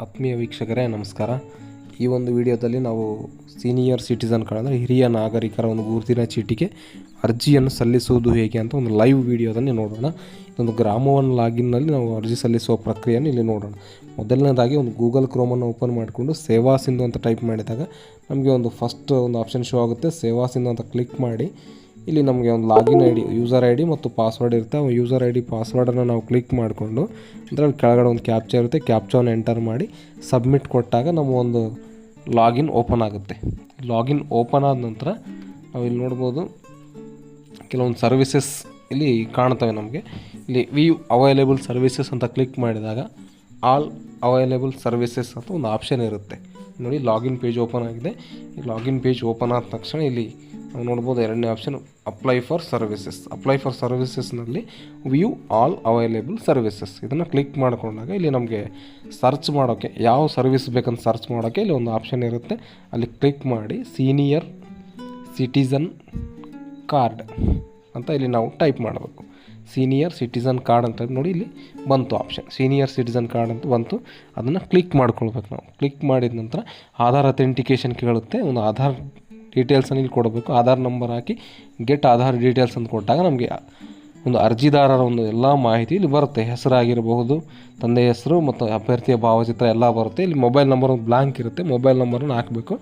ಆತ್ಮೀಯ ವೀಕ್ಷಕರೇ, ನಮಸ್ಕಾರ. ಈ ಒಂದು ವಿಡಿಯೋದಲ್ಲಿ ನಾವು ಸೀನಿಯರ್ ಸಿಟಿಸನ್ಗಳಂದರೆ ಹಿರಿಯ ನಾಗರಿಕರ ಒಂದು ಗುರುತಿನ ಚೀಟಿಗೆ ಅರ್ಜಿಯನ್ನು ಸಲ್ಲಿಸುವುದು ಹೇಗೆ ಅಂತ ಒಂದು ಲೈವ್ ವಿಡಿಯೋದಲ್ಲಿ ನೋಡೋಣ. ಒಂದು ಗ್ರಾಮವನ್ನು ಲಾಗಿನ್ನಲ್ಲಿ ನಾವು ಅರ್ಜಿ ಸಲ್ಲಿಸುವ ಪ್ರಕ್ರಿಯೆಯನ್ನು ಇಲ್ಲಿ ನೋಡೋಣ. ಮೊದಲನೇದಾಗಿ ಒಂದು ಗೂಗಲ್ ಕ್ರೋಮನ್ನು ಓಪನ್ ಮಾಡಿಕೊಂಡು ಸೇವಾ ಸಿಂಧು ಅಂತ ಟೈಪ್ ಮಾಡಿದಾಗ ನಮಗೆ ಒಂದು ಫಸ್ಟ್ ಒಂದು ಆಪ್ಷನ್ ಶೋ ಆಗುತ್ತೆ. ಸೇವಾ ಸಿಂಧು ಅಂತ ಕ್ಲಿಕ್ ಮಾಡಿ ಇಲ್ಲಿ ನಮಗೆ ಒಂದು login I D user I D ಮತ್ತು ಪಾಸ್ವರ್ಡ್ ಇರುತ್ತೆ. ಆ ಯೂಸರ್ ಐ ಡಿ ಪಾಸ್ವರ್ಡನ್ನು ನಾವು ಕ್ಲಿಕ್ ಮಾಡಿಕೊಂಡು ಅದರಲ್ಲಿ ಕೆಳಗಡೆ ಒಂದು ಕ್ಯಾಪ್ಚಾ ಇರುತ್ತೆ. ಕ್ಯಾಪ್ಚಾವನ್ನು ಎಂಟರ್ ಮಾಡಿ ಸಬ್ಮಿಟ್ ಕೊಟ್ಟಾಗ ನಮ್ಮ ಒಂದು ಲಾಗಿನ್ ಓಪನ್ ಆಗುತ್ತೆ. ಲಾಗಿನ್ ಓಪನ್ ಆದ ನಂತರ ನಾವು ಇಲ್ಲಿ ನೋಡ್ಬೋದು, ಕೆಲವೊಂದು ಸರ್ವಿಸಸ್ ಇಲ್ಲಿ ಕಾಣ್ತವೆ ನಮಗೆ. ಇಲ್ಲಿ ವ್ಯೂ ಅವೈಲೇಬಲ್ ಸರ್ವಿಸಸ್ ಅಂತ ಕ್ಲಿಕ್ ಮಾಡಿದಾಗ ಆಲ್ ಅವೈಲೇಬಲ್ ಸರ್ವಿಸಸ್ ಅಂತ ಒಂದು ಆಪ್ಷನ್ ಇರುತ್ತೆ. ನೋಡಿ ಲಾಗಿನ್ ಪೇಜ್ ಓಪನ್ ಆಗಿದೆ. ಈ ಲಾಗಿನ್ ಪೇಜ್ ಓಪನ್ ಆದ ತಕ್ಷಣ ಇಲ್ಲಿ ನಾವು ನೋಡ್ಬೋದು ಎರಡನೇ option apply for services apply for ಸರ್ವಿಸಸ್ನಲ್ಲಿ view all available services ಇದನ್ನು ಕ್ಲಿಕ್ ಮಾಡಿಕೊಂಡಾಗ ಇಲ್ಲಿ ನಮಗೆ ಸರ್ಚ್ ಮಾಡೋಕ್ಕೆ ಯಾವ ಸರ್ವಿಸ್ ಬೇಕಂತ ಸರ್ಚ್ ಮಾಡೋಕ್ಕೆ ಇಲ್ಲಿ ಒಂದು ಆಪ್ಷನ್ ಇರುತ್ತೆ. ಅಲ್ಲಿ ಕ್ಲಿಕ್ ಮಾಡಿ ಸೀನಿಯರ್ ಸಿಟಿಸನ್ ಕಾರ್ಡ್ ಅಂತ ಇಲ್ಲಿ ನಾವು ಟೈಪ್ ಮಾಡಬೇಕು. ಸೀನಿಯರ್ ಸಿಟಿಸನ್ ಕಾರ್ಡ್ ಅಂತ ನೋಡಿ ಇಲ್ಲಿ ಬಂತು ಆಪ್ಷನ್ ಸೀನಿಯರ್ ಸಿಟಿಸನ್ ಕಾರ್ಡ್ ಅಂತ ಬಂತು. ಅದನ್ನು ಕ್ಲಿಕ್ ಮಾಡ್ಕೊಳ್ಬೇಕು ನಾವು. ಕ್ಲಿಕ್ ಮಾಡಿದ ನಂತರ ಆಧಾರ್ ಅಥೆಂಟಿಕೇಷನ್ ಕೇಳುತ್ತೆ. ಒಂದು ಆಧಾರ್ ಡೀಟೇಲ್ಸನ್ನು ಇಲ್ಲಿ ಕೊಡಬೇಕು. ಆಧಾರ್ ನಂಬರ್ ಹಾಕಿ ಗೆಟ್ ಆಧಾರ್ ಡೀಟೇಲ್ಸ್ ಅಂತ ಕೊಟ್ಟಾಗ ನಮಗೆ ಒಂದು ಅರ್ಜಿದಾರರ ಒಂದು ಎಲ್ಲ ಮಾಹಿತಿ ಇಲ್ಲಿ ಬರುತ್ತೆ. ಹೆಸರಾಗಿರಬಹುದು, ತಂದೆ ಹೆಸರು ಮತ್ತು ಅಭ್ಯರ್ಥಿಯ ಭಾವಚಿತ್ರ ಎಲ್ಲ ಬರುತ್ತೆ. ಇಲ್ಲಿ ಮೊಬೈಲ್ ನಂಬರ್ ಒಂದು ಬ್ಲಾಂಕ್ ಇರುತ್ತೆ. ಮೊಬೈಲ್ ನಂಬರನ್ನು ಹಾಕಬೇಕು.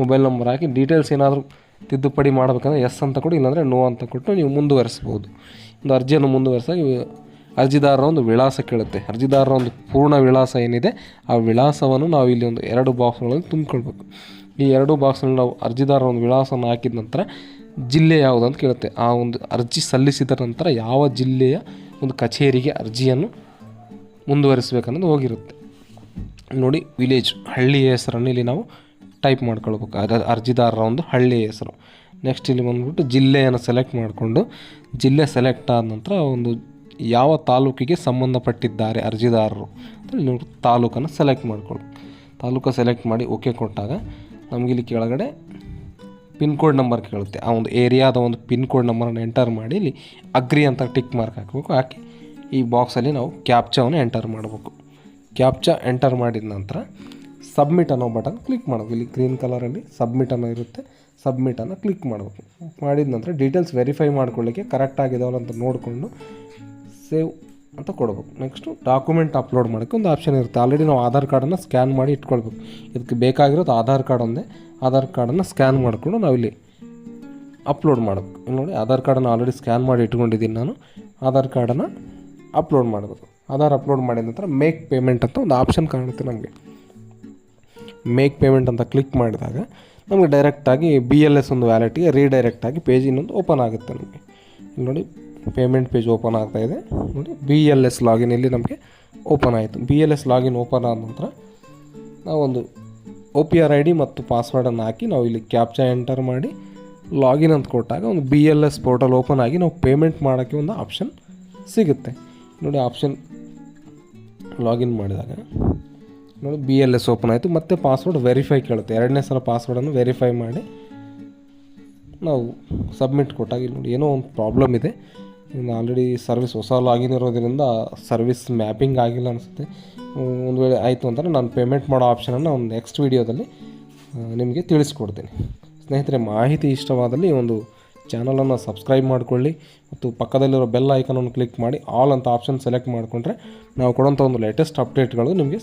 ಮೊಬೈಲ್ ನಂಬರ್ ಹಾಕಿ ಡೀಟೇಲ್ಸ್ ಏನಾದರೂ ತಿದ್ದುಪಡಿ ಮಾಡಬೇಕಂದ್ರೆ ಎಸ್ ಅಂತ ಕೊಡಿ, ಇಲ್ಲಾಂದರೆ ನೋ ಅಂತ ಕೊಟ್ಟು ನೀವು ಮುಂದುವರಿಸ್ಬೋದು ಒಂದು ಅರ್ಜಿಯನ್ನು ಮುಂದುವರೆಸಾಗಿ ಅರ್ಜಿದಾರರ ಒಂದು ವಿಳಾಸ ಕೇಳುತ್ತೆ. ಅರ್ಜಿದಾರರ ಒಂದು ಪೂರ್ಣ ವಿಳಾಸ ಏನಿದೆ, ಆ ವಿಳಾಸವನ್ನು ನಾವು ಇಲ್ಲಿ ಒಂದು ಎರಡು ಬಾಕ್ಸ್ಗಳಲ್ಲಿ ತುಂಬಿಕೊಳ್ಬೇಕು. ಈ ಎರಡು ಬಾಕ್ಸ್ನಲ್ಲಿ ನಾವು ಅರ್ಜಿದಾರರ ಒಂದು ವಿಳಾಸವನ್ನು ಹಾಕಿದ ನಂತರ ಜಿಲ್ಲೆ ಯಾವುದು ಅಂತ ಕೇಳುತ್ತೆ. ಆ ಒಂದು ಅರ್ಜಿ ಸಲ್ಲಿಸಿದ ನಂತರ ಯಾವ ಜಿಲ್ಲೆಯ ಒಂದು ಕಚೇರಿಗೆ ಅರ್ಜಿಯನ್ನು ಮುಂದುವರಿಸಬೇಕನ್ನೋದು ಹೋಗಿರುತ್ತೆ. ನೋಡಿ ವಿಲೇಜ್ ಹಳ್ಳಿಯ ಹೆಸರನ್ನು ಇಲ್ಲಿ ನಾವು ಟೈಪ್ ಮಾಡ್ಕೊಳ್ಬೇಕು. ಅದ ಅರ್ಜಿದಾರರ ಒಂದು ಹಳ್ಳಿಯ ಹೆಸರು. ನೆಕ್ಸ್ಟ್ ಇಲ್ಲಿ ಬಂದುಬಿಟ್ಟು ಜಿಲ್ಲೆಯನ್ನು ಸೆಲೆಕ್ಟ್ ಮಾಡಿಕೊಂಡು ಜಿಲ್ಲೆ ಸೆಲೆಕ್ಟ್ ಆದ ನಂತರ ಒಂದು ಯಾವ ತಾಲೂಕಿಗೆ ಸಂಬಂಧಪಟ್ಟಿದ್ದಾರೆ ಅರ್ಜಿದಾರರು ಅಂತ ನೋಡಿ ತಾಲೂಕನ್ನು ಸೆಲೆಕ್ಟ್ ಮಾಡ್ಕೊಳ್ಬೇಕು. ತಾಲೂಕ ಸೆಲೆಕ್ಟ್ ಮಾಡಿ ಓಕೆ ಕೊಟ್ಟಾಗ ನಮಗೆ ಇಲ್ಲಿ ಕೆಳಗಡೆ ಪಿನ್ ಕೋಡ್ ನಂಬರ್ ಕೇಳುತ್ತೆ. ಆ ಒಂದು ಏರಿಯಾದ ಒಂದು ಪಿನ್ ಕೋಡ್ ನಂಬರನ್ನು ಎಂಟರ್ ಮಾಡಿ ಇಲ್ಲಿ ಅಗ್ರಿ ಅಂತ ಟಿಕ್ ಮಾರ್ಕ್ ಹಾಕಬೇಕು. ಹಾಕಿ ಈ ಬಾಕ್ಸಲ್ಲಿ ನಾವು ಕ್ಯಾಪ್ಚಾವನ್ನು ಎಂಟರ್ ಮಾಡಬೇಕು. ಕ್ಯಾಪ್ಚಾ ಎಂಟರ್ ಮಾಡಿದ ನಂತರ ಸಬ್ಮಿಟ್ ಅನ್ನೋ ಬಟನ್ ಕ್ಲಿಕ್ ಮಾಡಬೇಕು. ಇಲ್ಲಿ ಗ್ರೀನ್ ಕಲರಲ್ಲಿ ಸಬ್ಮಿಟ್ ಅನ್ನೋ ಇರುತ್ತೆ. ಸಬ್ಮಿಟನ್ನು ಕ್ಲಿಕ್ ಮಾಡಬೇಕು. ಮಾಡಿದ ನಂತರ ಡೀಟೇಲ್ಸ್ ವೆರಿಫೈ ಮಾಡ್ಕೊಳ್ಳಿಕ್ಕೆ ಕರೆಕ್ಟ್ ಆಗಿದಾವಲ್ಲ ಅಂತ ನೋಡಿಕೊಂಡು ಸೇವ್ ಅಂತ ಕೊಡಬೇಕು. ನೆಕ್ಸ್ಟು ಡಾಕ್ಯುಮೆಂಟ್ ಅಪ್ಲೋಡ್ ಮಾಡೋಕ್ಕೆ ಒಂದು ಆಪ್ಷನ್ ಇರುತ್ತೆ. ಆಲ್ರೆಡಿ ನಾವು ಆಧಾರ್ ಕಾರ್ಡನ್ನು ಸ್ಕ್ಯಾನ್ ಮಾಡಿ ಇಟ್ಕೊಳ್ಬೇಕು. ಇದಕ್ಕೆ ಬೇಕಾಗಿರೋದು ಆಧಾರ್ ಕಾರ್ಡ್ ಒಂದೇ. ಆಧಾರ್ ಕಾರ್ಡನ್ನು ಸ್ಕ್ಯಾನ್ ಮಾಡಿಕೊಂಡು ನಾವಿಲ್ಲಿ ಅಪ್ಲೋಡ್ ಮಾಡಬೇಕು. ಇಲ್ಲಿ ನೋಡಿ, ಆಧಾರ್ ಕಾರ್ಡನ್ನು ಆಲ್ರೆಡಿ ಸ್ಕ್ಯಾನ್ ಮಾಡಿ ಇಟ್ಕೊಂಡಿದ್ದೀನಿ ನಾನು. ಆಧಾರ್ ಕಾರ್ಡನ್ನು ಅಪ್ಲೋಡ್ ಮಾಡಬೇಕು. ಆಧಾರ್ ಅಪ್ಲೋಡ್ ಮಾಡಿದ ನಂತರ ಮೇಕ್ ಪೇಮೆಂಟ್ ಅಂತ ಒಂದು ಆಪ್ಷನ್ ಕಾಣುತ್ತೆ ನಮಗೆ. ಮೇಕ್ ಪೇಮೆಂಟ್ ಅಂತ ಕ್ಲಿಕ್ ಮಾಡಿದಾಗ ನಮಗೆ ಡೈರೆಕ್ಟಾಗಿ ಬಿ ಎಲ್ ಎಸ್ ಒಂದು ವ್ಯಾಲೆಟಿಗೆ ರೀಡೈರೆಕ್ಟಾಗಿ ಪೇಜ್ ಇನ್ನೊಂದು ಓಪನ್ ಆಗುತ್ತೆ ನಮಗೆ. ಇಲ್ಲಿ ನೋಡಿ ಪೇಮೆಂಟ್ ಪೇಜ್ ಓಪನ್ ಆಗ್ತಾ ಇದೆ. ನೋಡಿ ಬಿ ಎಲ್ ಎಸ್ ಲಾಗಿನ್ ಇಲ್ಲಿ ನಮಗೆ ಓಪನ್ ಆಯಿತು. B L S login open ಆದ ನಂತರ ನಾವೊಂದು O P R I D ಮತ್ತು ಪಾಸ್ವರ್ಡನ್ನು ಹಾಕಿ ನಾವು ಇಲ್ಲಿ ಕ್ಯಾಪ್ಚಾ ಎಂಟರ್ ಮಾಡಿ ಲಾಗಿನ್ ಅಂತ ಕೊಟ್ಟಾಗ ಒಂದು B L S portal open ಆಗಿ ನಾವು ಪೇಮೆಂಟ್ ಮಾಡೋಕ್ಕೆ ಒಂದು ಆಪ್ಷನ್ ಸಿಗುತ್ತೆ. ನೋಡಿ ಆಪ್ಷನ್ ಲಾಗಿನ್ ಮಾಡಿದಾಗ ನೋಡಿ ಬಿ ಎಲ್ ಎಸ್ ಓಪನ್ ಆಯಿತು. ಮತ್ತು ಪಾಸ್ವರ್ಡ್ ವೆರಿಫೈ ಕೇಳುತ್ತೆ. ಎರಡನೇ ಸಲ ಪಾಸ್ವರ್ಡನ್ನು ವೆರಿಫೈ ಮಾಡಿ ನಾವು ಸಬ್ಮಿಟ್ ಕೊಟ್ಟಾಗ ಇಲ್ಲಿ ನೋಡಿ, ಏನೋ ಒಂದು ಪ್ರಾಬ್ಲಮ್ ಇದೆ. ಇನ್ನು ಆಲ್ರೆಡಿ ಸರ್ವಿಸ್ ಹೊಸ ಲಾಗಿನ್ ಇರೋದ್ರಿಂದ ಸರ್ವಿಸ್ ಮ್ಯಾಪಿಂಗ್ ಆಗಿಲ್ಲ ಅನಿಸುತ್ತೆ. ಒಂದು ವೇಳೆ ಆಯಿತು ಅಂತಂದರೆ ನಾನು ಪೇಮೆಂಟ್ ಮಾಡೋ ಆಪ್ಷನನ್ನು ಒಂದು ನೆಕ್ಸ್ಟ್ ವೀಡಿಯೋದಲ್ಲಿ ನಿಮಗೆ ತಿಳಿಸ್ಕೊಡ್ತೀನಿ. ಸ್ನೇಹಿತರೆ, ಮಾಹಿತಿ ಇಷ್ಟವಾದಲ್ಲಿ ಒಂದು ಚಾನಲನ್ನು ಸಬ್ಸ್ಕ್ರೈಬ್ ಮಾಡಿಕೊಳ್ಳಿ ಮತ್ತು ಪಕ್ಕದಲ್ಲಿರೋ ಬೆಲ್ ಐಕನನ್ನು ಕ್ಲಿಕ್ ಮಾಡಿ ಆಲ್ ಅಂತ ಆಪ್ಷನ್ ಸೆಲೆಕ್ಟ್ ಮಾಡಿಕೊಂಡ್ರೆ ನಾವು ಕೊಡೋಂಥ ಒಂದು ಲೇಟೆಸ್ಟ್ ಅಪ್ಡೇಟ್ಗಳು ನಿಮಗೆ